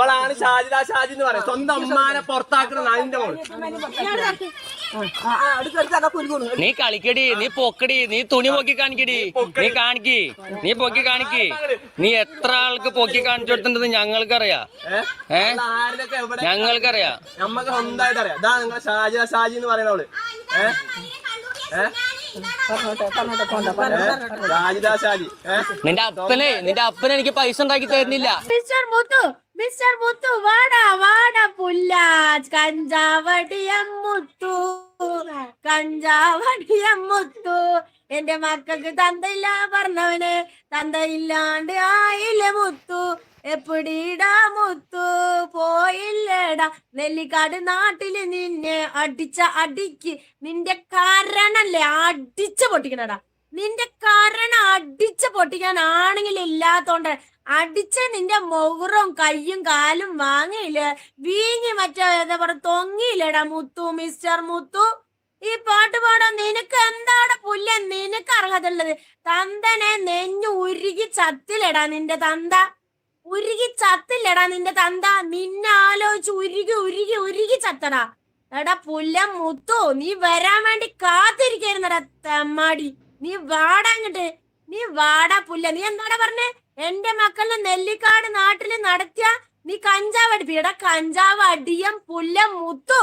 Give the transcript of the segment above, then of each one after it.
ഇവളാണ് ഷാജിദ ഷാജി എന്ന് പറയാം സ്വന്തം അമ്മാനെ പുറത്താക്കുന്ന നാലിന്റെ മോൾ നീ കളിക്കടി നീ പൊക്കടി നീ തുണി പൊക്കി കാണിക്കടി നീ കാണിക്കി നീ പൊക്കി കാണിക്കി നീ എത്ര ആൾക്ക് പൊക്കി കാണിച്ചു കൊടുത്തിട്ടുണ്ട് ഞങ്ങൾക്കറിയാ ഏ ഞങ്ങൾക്കറിയാം നമ്മക്ക് സ്വന്തമായിട്ട് അറിയാം ഇതാ നിങ്ങളെ ഷാജിദ ഷാജി എന്ന് പറയുന്നവൾ ഷാജി നിന്റെ അപ്പനെ നിന്റെ അപ്പനെ എനിക്ക് പൈസ ഉണ്ടാക്കി തരുന്നില്ല മിസ്റ്റർ മുത്തു വാട വാട പുല്ലാജ് കഞ്ചാവടിയം മുത്തു കഞ്ചാവടിയം മുത്തു എന്റെ മക്കൾക്ക് തന്തയില്ല പറഞ്ഞവന് തന്തയില്ലാണ്ട് ആയില്ല മുത്തു. എപ്പിടീടാ മുത്തു? പോയില്ലേടാ. നെല്ലിക്കാട് നാട്ടിൽ നിന്നെ അടിച്ച അടിക്ക് നിന്റെ കാരണല്ലേ അടിച്ച പൊട്ടിക്കണടാ. നിന്റെ കരണ അടിച്ച പൊട്ടിക്കാൻ ആണെങ്കിൽ ഇല്ലാത്തോണ്ട് അടിച്ച നിന്റെ മുഖറും കയ്യും കാലും വാങ്ങിയില്ല? വീങ്ങി മറ്റേ എന്താ പറയാ തൊങ്ങിയില്ലടാ മുത്തു മിസ്റ്റർ മുത്തു? ഈ പാട്ട് പാടാൻ നിനക്ക് എന്താണ് പുല്ല? നിനക്ക് അർഹതയുള്ളത്. തന്തനെ നെഞ്ഞു ഉരുകി ചത്തിലടാ നിന്റെ തന്ത. ഉരുകി ചത്തില്ലടാ നിന്റെ തന്ത. നിന്നെ ആലോചിച്ച് ഉരുകി ഉരുകി ഉരുകി ചത്തടാ. എടാ പുല്ല മുത്തു നീ വരാൻ വേണ്ടി കാത്തിരിക്കായിരുന്നടാ തെമ്മാടി. നീ വാടാ അങ്ങട്ട്. നീ വാടാ പുല്ല. നീ എന്താടാ പറഞ്ഞേ? എന്റെ മക്കളെ നെല്ലിക്കാട് നാട്ടിൽ നടത്തിയ നീ കഞ്ചാവ് അടിപ്പിക്കടാ കഞ്ചാവ് അടിയം പുല്ല മുത്തു.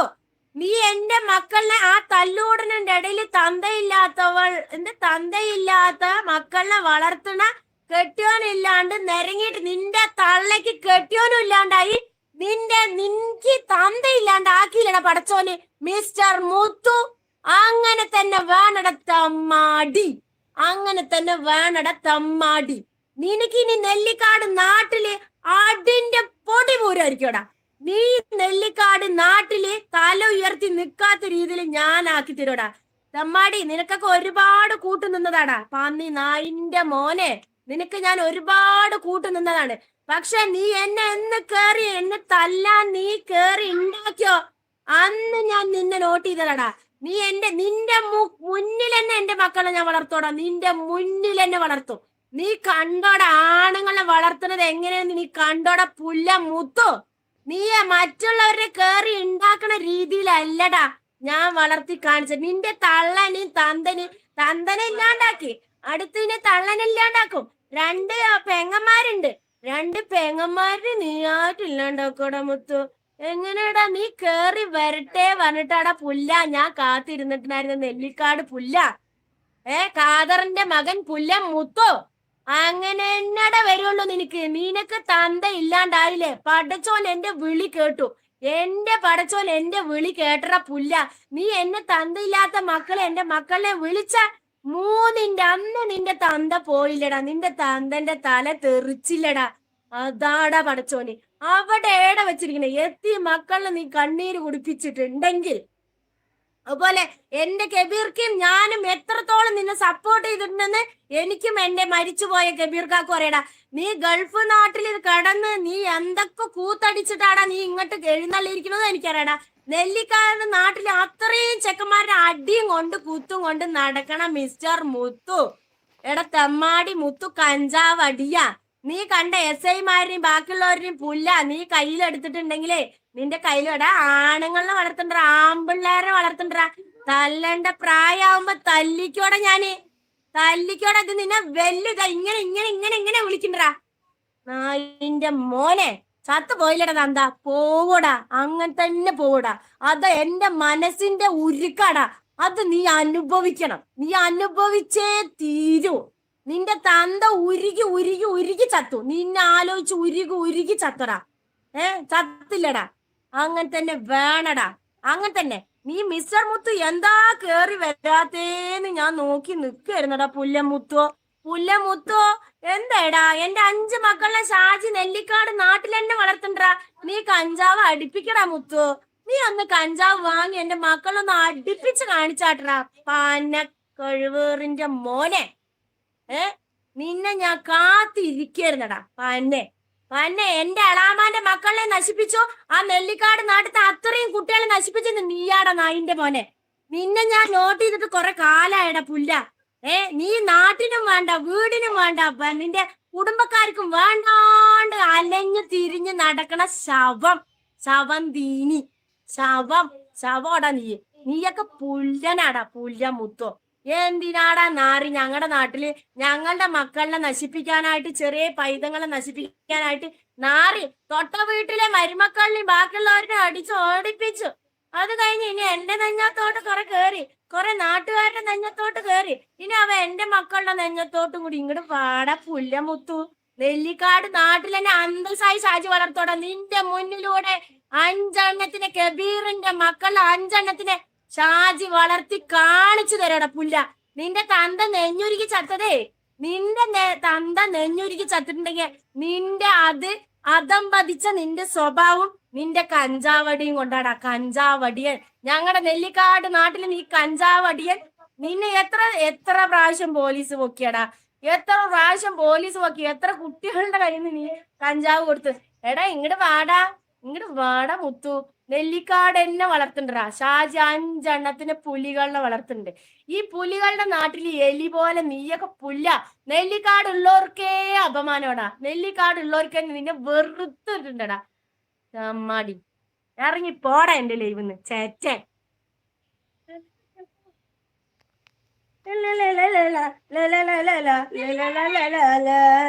നീ എന്റെ മക്കളെ ആ തല്ലൂടനന്റെ ഇടയിൽ തന്തയില്ലാത്തവൾ എന്റെ തന്തയില്ലാത്ത മക്കളെ വളർത്തണ കെട്ടിയോനില്ലാണ്ട് നിരങ്ങിയിട്ട് നിന്റെ തള്ളക്ക് കെട്ടിയോനും ഇല്ലാണ്ടായി. നിന്റെ നിൻക്ക് തന്തയില്ലാണ്ട് ആക്കിയില്ലട പടച്ചോന്. മിസ്റ്റർ മുത്തു. അങ്ങനെ തന്നെ വേണട തമ്മാടി അങ്ങനെ തന്നെ വേണട തമ്മാടി നിനക്ക് ഇനി നെല്ലിക്കാട് നാട്ടിൽ അടിന്റെ പൊടി പൂരായിരിക്കോടാ നീ നെല്ലിക്കാട് നാട്ടിൽ തല ഉയർത്തി നിക്കാത്ത രീതിയിൽ ഞാൻ ആക്കി തരുടാ തമ്മാടി നിനക്കൊക്കെ ഒരുപാട് കൂട്ടു നിന്നതാടാ. പന്നി നായിന്റെ മോനെ നിനക്ക് ഞാൻ ഒരുപാട് കൂട്ടു നിന്നതാണ്. പക്ഷെ നീ എന്നെ എന്ന് കേറി എന്നെ തല്ലാൻ നീ കേറി ഉണ്ടാക്കിയോ? അന്ന് ഞാൻ നിന്നെ നോട്ട് ചെയ്തതാടാ. നീ എന്റെ നിന്റെ മുന്നിൽ തന്നെ എന്റെ മക്കളെ ഞാൻ വളർത്തോടാ നിന്റെ മുന്നിൽ എന്നെ വളർത്തും. നീ കണ്ടോട ആണുങ്ങളെ വളർത്തുന്നത് എങ്ങനെയെന്ന് നീ കണ്ടോടാ പുല്ല മുത്തു. നീ മറ്റുള്ളവരെ കേറി ഉണ്ടാക്കണ രീതിയിലല്ലടാ ഞാൻ വളർത്തി കാണിച്ചത്. നിന്റെ തള്ളന് തന്തന് തന്തനെ ഇല്ലാണ്ടാക്കി. അടുത്തതിനെ തള്ളനെ ഇല്ലാണ്ടാക്കും. രണ്ട് പെങ്ങന്മാരുണ്ട്. രണ്ട് പെങ്ങന്മാര് ആയിട്ട് ഇല്ലാണ്ടാക്കോടാ മുത്തു. എങ്ങനെയാടാ നീ കേറി വരട്ടെ വന്നിട്ടാടാ പുല്ല. ഞാൻ കാത്തിരുന്നിട്ടുണ്ടായിരുന്ന നെല്ലിക്കാട് പുല്ല. ഏ കാദറിന്റെ മകൻ പുല്ല മുത്തോ. അങ്ങനെ എന്നടെ വരുള്ളൂ നിനക്ക്? നിനക്ക് തന്ത ഇല്ലാണ്ടായില്ലേ? പടച്ചോൻ എന്റെ വിളി കേട്ടു. എന്റെ പടച്ചോൻ എന്റെ വിളി കേട്ടറ പുല്ല. നീ എന്നെ തന്തയില്ലാത്ത മക്കളെ എന്റെ മക്കളെ വിളിച്ച മൂന്നിന്റെ അന്ന് നിന്റെ തന്ത പോയില്ലടാ. നിന്റെ തന്തന്റെ തല തെറിച്ചില്ലടാ. അതാടാ പടച്ചോന്. അവിടെ ഏട വെച്ചിരിക്കണേ? എത്തി മക്കളിൽ നീ കണ്ണീര് കുടിപ്പിച്ചിട്ടുണ്ടെങ്കിൽ. അതുപോലെ എന്റെ കബീർക്കും ഞാനും എത്രത്തോളം നിന്നെ സപ്പോർട്ട് ചെയ്തിട്ടുണ്ടെന്ന് എനിക്കും എന്റെ മരിച്ചുപോയ കബീർക്കാക്കും അറിയടാ. നീ ഗൾഫ് നാട്ടിൽ കടന്ന് നീ എന്തൊക്കെ കൂത്തടിച്ചിട്ടാടാ നീ ഇങ്ങോട്ട് എഴുന്നള്ളിയിരിക്കുന്നത് എനിക്കറിയടാ. നെല്ലിക്കാരുടെ നാട്ടിൽ അത്രയും ചെക്കന്മാരുടെ അടിയും കൊണ്ട് കൂത്തും കൊണ്ട് നടക്കണം മിസ്റ്റർ മുത്തു. എടാ തെമ്മാടി മുത്തു കഞ്ചാവ് അടിയാ നീ കണ്ട എസ് ഐമാരെയും ബാക്കിയുള്ളവരെയും പുല്ല നീ കയ്യിലെടുത്തിട്ടുണ്ടെങ്കിലേ നിന്റെ കയ്യിലെടാ ആണുങ്ങളെ വളർത്തണ്ട ആമ്പിള്ളേരെ വളർത്തണ്ട തല്ലണ്ട പ്രായമാകുമ്പോ തല്ലിക്കോടെ ഞാൻ. തല്ലിക്കോടെ ഇത് നിന്നെ വെല്ലുക ഇങ്ങനെ ഇങ്ങനെ ഇങ്ങനെ ഇങ്ങനെ വിളിക്കണ്ടാ നായിന്റെ മോനെ ചത്തു പോയില്ലടാ തന്ത പോവൂടാ. അങ്ങനെ തന്നെ പോവൂടാ. അത് എന്റെ മനസ്സിന്റെ ഉരുക്കാടാ. അത് നീ അനുഭവിക്കണം. നീ അനുഭവിച്ചേ തീരൂ. നിന്റെ തന്ത ഉരുകി ഉരുകി ഉരുകി ചത്തു. നിന്നെ ആലോചിച്ച് ഉരുകി ഉരുകി ചത്തടാ. ഏ ചത്തില്ലടാ. അങ്ങനെ തന്നെ വേണടാ. അങ്ങനെ തന്നെ. നീ മിസ്റ്റർ മുത്തു എന്താ കേറി വരാത്തേന്ന് ഞാൻ നോക്കി നിക്കായിരുന്നടാ പുല്ലമുത്തോ. പുല്ലമുത്തോ എന്താടാ എന്റെ അഞ്ച് മക്കളെ ഷാജി നെല്ലിക്കാട് നാട്ടിൽ തന്നെ വളർത്തണ്ടാ നീ കഞ്ചാവ് അടിപ്പിക്കടാ മുത്തു. നീ അന്ന് കഞ്ചാവ് വാങ്ങി എന്റെ മക്കളൊന്ന് അടുപ്പിച്ച് കാണിച്ചാട്ടടാ. പന്ന കഴിവേറിന്റെ മോനെ. ഏ? നിന്നെ ഞാൻ കാത്തിരിക്കായിരുന്നടാ പന്നെ. പന്നെ എന്റെ അളാമാന്റെ മക്കളെ നശിപ്പിച്ചു. ആ നെല്ലിക്കാട് നാട്ടിലത്തെ അത്രയും കുട്ടികളെ നശിപ്പിച്ചെന്ന് നീയാടാ നായിന്റെ മോനെ. നിന്നെ ഞാൻ നോട്ട് ചെയ്തിട്ട് കൊറേ കാലായടാ പുല്ല. ഏ നീ നാട്ടിനും വേണ്ട വീടിനും വേണ്ട നിന്റെ കുടുംബക്കാർക്കും വേണ്ടാണ്ട് അലഞ്ഞു തിരിഞ്ഞു നടക്കണ ശവം. ശവം തീനി ശവം ശവോടാ നീ. നീയൊക്കെ പുല്ലനാടാ പുല്ല മുത്തോ എന്തിനാടാ നാറി ഞങ്ങളുടെ നാട്ടിൽ ഞങ്ങളുടെ മക്കളെ നശിപ്പിക്കാനായിട്ട് ചെറിയ പൈതങ്ങളെ നശിപ്പിക്കാനായിട്ട് നാറി തൊട്ട വീട്ടിലെ മരുമക്കളിനെയും ബാക്കിയുള്ളവരെ അടിച്ച് ഓടിപ്പിച്ചു. അത് കഴിഞ്ഞ് ഇനി എന്റെ നെഞ്ഞത്തോട്ട് കുറെ കേറി കുറെ നാട്ടുകാരുടെ നെഞ്ഞത്തോട്ട് കേറി. ഇനി അവ എന്റെ മക്കളുടെ നെഞ്ഞത്തോട്ടും കൂടി ഇങ്ങോട്ട് പാട പുല്ലമുത്തു. നെല്ലിക്കാട് നാട്ടിൽ തന്നെ അന്തസായി ഷാജി വളർത്തോടെ. നിന്റെ മുന്നിലൂടെ അഞ്ചെണ്ണത്തിന് കബീറിന്റെ മക്കളുടെ അഞ്ചെണ്ണത്തിനെ ഷാജി വളർത്തി കാണിച്ചു തരടാ പുല്ല. നിന്റെ തന്ത നെഞ്ഞുരുക്കി ചത്തതേ. നിന്റെ തന്ത നെഞ്ഞുരുക്കി ചത്തിട്ടുണ്ടെങ്കിൽ നിന്റെ അത് അതം പതിച്ച നിന്റെ സ്വഭാവം നിന്റെ കഞ്ചാവടിയും കൊണ്ടാടാ. കഞ്ചാവടിയൻ. ഞങ്ങളുടെ നെല്ലിക്കാട് നാട്ടിൽ നീ കഞ്ചാവടിയൻ. നിന്നെ എത്ര എത്ര പ്രാവശ്യം പോലീസ് പൊക്കിയടാ. എത്ര പ്രാവശ്യം പോലീസ് പൊക്കി. എത്ര കുട്ടികളുടെ കയ്യിൽ നിന്ന് നീ കഞ്ചാവ് കൊടുത്ത്. എടാ ഇങ്ങോട്ട് വാടാ. ഇങ്ങോട്ട് വാടാ മുത്തു. നെല്ലിക്കാട് എന്നെ വളർത്തുന്നുണ്ടാ ഷാജി അഞ്ചെണ്ണത്തിന് പുലികളെ വളർത്തുന്നുണ്ട്. ഈ പുലികളുടെ നാട്ടിൽ എലി പോലെ നീയൊക്കെ പുല്ല. നെല്ലിക്കാട് ഉള്ളവർക്കേ അപമാനമാടാ. നെല്ലിക്കാട് ഉള്ളവർക്കേ നിന്നെ വെറുത്തിട്ടുണ്ടടാ. അമ്മാടി. ഇറങ്ങി പോടാ എന്റെ ലൈവിന്ന്. ചേച്ചേ.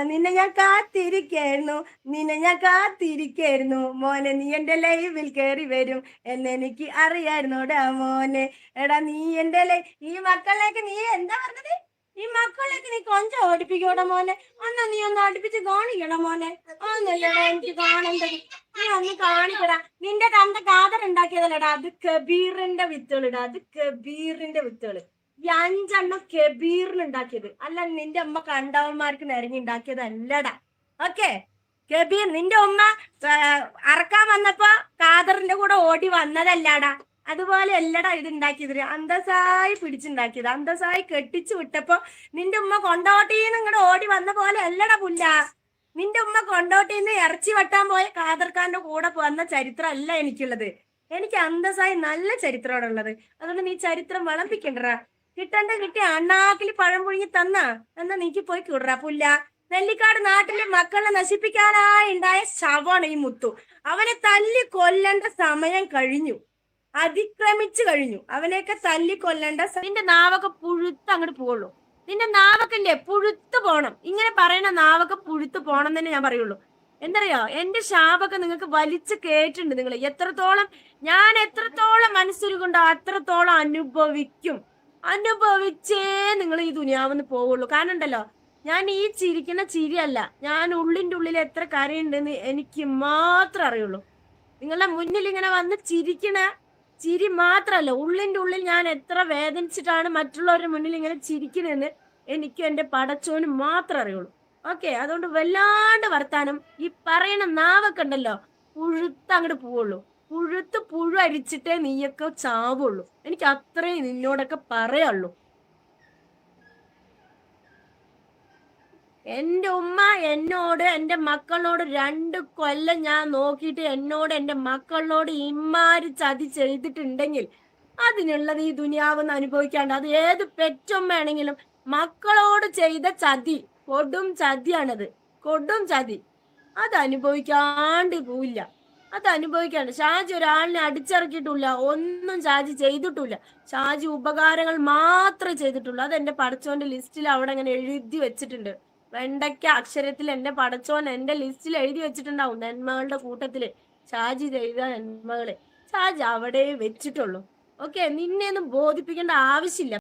നിന്നെ ഞാൻ കാത്തിരിക്കായിരുന്നു നിന്നെ ഞാൻ കാത്തിരിക്കായിരുന്നു മോനെ നീ എന്റെ ലൈവിൽ കയറി വരും എന്നെനിക്ക് അറിയായിരുന്നോടാ മോനെ. എടാ നീ എന്റെ ലൈ ഈ മക്കളിലേക്ക് നീ എന്താ പറഞ്ഞത്? ഈ മക്കളിലേക്ക് നീ കൊഞ്ചം ഓടിപ്പിക്കോടാ മോനെ? അന്ന് നീ ഒന്ന് അടുപ്പിച്ച് കാണിക്കണ മോനെ? ഒന്നല്ലടാ എനിക്ക് കാണേണ്ടത്. നീ ഒന്ന് കാണിക്കടാ. നിന്റെ തന്ത കാതർ അത് കബീറിന്റെ വിത്തുകളിടാ അത് കബീറിന്റെ വിത്തുകൾ. ഈ അഞ്ചെണ്ണം കബീറിന് ഉണ്ടാക്കിയത് അല്ല നിന്റെ അമ്മ കണ്ടവന്മാർക്ക് നിരങ്ങി ഉണ്ടാക്കിയത് അല്ലടാ ഓക്കെ? കബീർ നിന്റെ ഉമ്മ അറക്കാൻ വന്നപ്പോ കാദറിന്റെ കൂടെ ഓടി വന്നതല്ലാടാ. അതുപോലെ അല്ലടാ ഇത് ഉണ്ടാക്കിയത് അന്തസായി പിടിച്ചുണ്ടാക്കിയത്. അന്തസായി കെട്ടിച്ചു വിട്ടപ്പോ നിന്റെ ഉമ്മ കൊണ്ടോട്ടീന്ന് ഇങ്ങോട്ട് ഓടി വന്ന പോലെ അല്ലടാ പുല്ല. നിന്റെ ഉമ്മ കൊണ്ടോട്ടീന്ന് ഇറച്ചി വെട്ടാൻ പോയ കാദർഖാന്റെ കൂടെ വന്ന ചരിത്രം അല്ല എനിക്കുള്ളത്. എനിക്ക് അന്തസായി നല്ല ചരിത്രമാണ് ഉള്ളത് അതുകൊണ്ട് നീ ചരിത്രം വളമ്പിക്കണ്ടടാ. കിട്ടണ്ട കിട്ടി അണ്ണാക്കിൽ പഴം പുഴുങ്ങി തന്ന. എന്നാ നീക്ക് പോയി കിടറാ പുല്ല നെല്ലിക്കാട് നാട്ടിലെ മക്കളെ നശിപ്പിക്കാനായി ഉണ്ടായ ശവാണ് ഈ മുത്തു. അവനെ തല്ലി കൊല്ലണ്ട സമയം കഴിഞ്ഞു. അതിക്രമിച്ചു കഴിഞ്ഞു. അവനെയൊക്കെ തല്ലി കൊല്ലണ്ട നിന്റെ നാവൊക്കെ പുഴുത്ത് അങ്ങോട്ട് പോവുള്ളൂ. നിന്റെ നാവക്കല്ലേ? പുഴുത്ത് പോണം. ഇങ്ങനെ പറയണ നാവൊക്കെ പുഴുത്ത് പോണം തന്നെ ഞാൻ പറയുള്ളൂ. എന്തറിയോ? എന്റെ ശാപൊക്കെ നിങ്ങൾക്ക് വലിച്ചു കേട്ടിട്ടുണ്ട് നിങ്ങൾ എത്രത്തോളം ഞാൻ എത്രത്തോളം മനസ്സിലുകൊണ്ടോ അത്രത്തോളം അനുഭവിക്കും. അനുഭവിച്ചേ നിങ്ങൾ ഈ ദുനിയാവെന്ന് പോവുള്ളൂ. കാരണം ഉണ്ടല്ലോ ഞാൻ ഈ ചിരിക്കുന്ന ചിരിയല്ല. ഞാൻ ഉള്ളിന്റെ ഉള്ളിൽ എത്ര കരയുണ്ടെന്ന് എനിക്ക് മാത്രം അറിയുള്ളൂ. നിങ്ങളുടെ മുന്നിൽ ഇങ്ങനെ വന്ന് ചിരിക്കണ ചിരി മാത്രല്ല ഉള്ളിന്റെ ഉള്ളിൽ ഞാൻ എത്ര വേദനിച്ചിട്ടാണ് മറ്റുള്ളവരുടെ മുന്നിൽ ഇങ്ങനെ ചിരിക്കണെന്ന് എനിക്കും എന്റെ പടച്ചോനും മാത്രം അറിയുള്ളൂ. ഓക്കെ അതുകൊണ്ട് വല്ലാണ്ട് വർത്താനം. ഈ പറയണ നാവൊക്കെ ഉണ്ടല്ലോ പുഴുത്ത് അങ്ങോട്ട് പോവുള്ളൂ. പുഴുത്ത് പുഴു അരിച്ചിട്ടേ നീയൊക്കെ ചാവുള്ളൂ. എനിക്ക് അത്രയും നിന്നോടൊക്കെ പറയുള്ളൂ എന്റെ ഉമ്മ എന്നോട് എന്റെ മക്കളോട് രണ്ട് കൊല്ലം ഞാൻ നോക്കിയിട്ട് എന്നോട് എന്റെ മക്കളോട് ഇമ്മാര് ചതി ചെയ്തിട്ടുണ്ടെങ്കിൽ അതിനുള്ളത് ഈ ദുനിയാവെന്ന് അനുഭവിക്കാണ്ട് അത് ഏത് പെറ്റുമ്മയാണെങ്കിലും മക്കളോട് ചെയ്ത ചതി കൊടും ചതിയാണത്. കൊടും ചതി. അത് അനുഭവിക്കാണ്ട് പോവില്ല. അത് അനുഭവിക്കാണ്ട് ഷാജി ഒരാളിനെ അടിച്ചിറക്കിയിട്ടില്ല. ഒന്നും ഷാജി ചെയ്തിട്ടില്ല. ഷാജി ഉപകാരങ്ങൾ മാത്രമേ ചെയ്തിട്ടുള്ളൂ. അത് എന്റെ പടച്ചോന്റെ ലിസ്റ്റിൽ അവിടെ അങ്ങനെ എഴുതി വെച്ചിട്ടുണ്ട്. വെണ്ടയ്ക്ക അക്ഷരത്തിൽ എന്റെ പടച്ചോൻ എന്റെ ലിസ്റ്റിൽ എഴുതി വെച്ചിട്ടുണ്ടാവും. നന്മകളുടെ കൂട്ടത്തിൽ ഷാജി ചെയ്ത നന്മകളെ. ഷാജി അവിടെ വെച്ചിട്ടുള്ളൂ. ഓക്കെ നിന്നെ ഒന്നും ബോധിപ്പിക്കേണ്ട ആവശ്യമില്ല.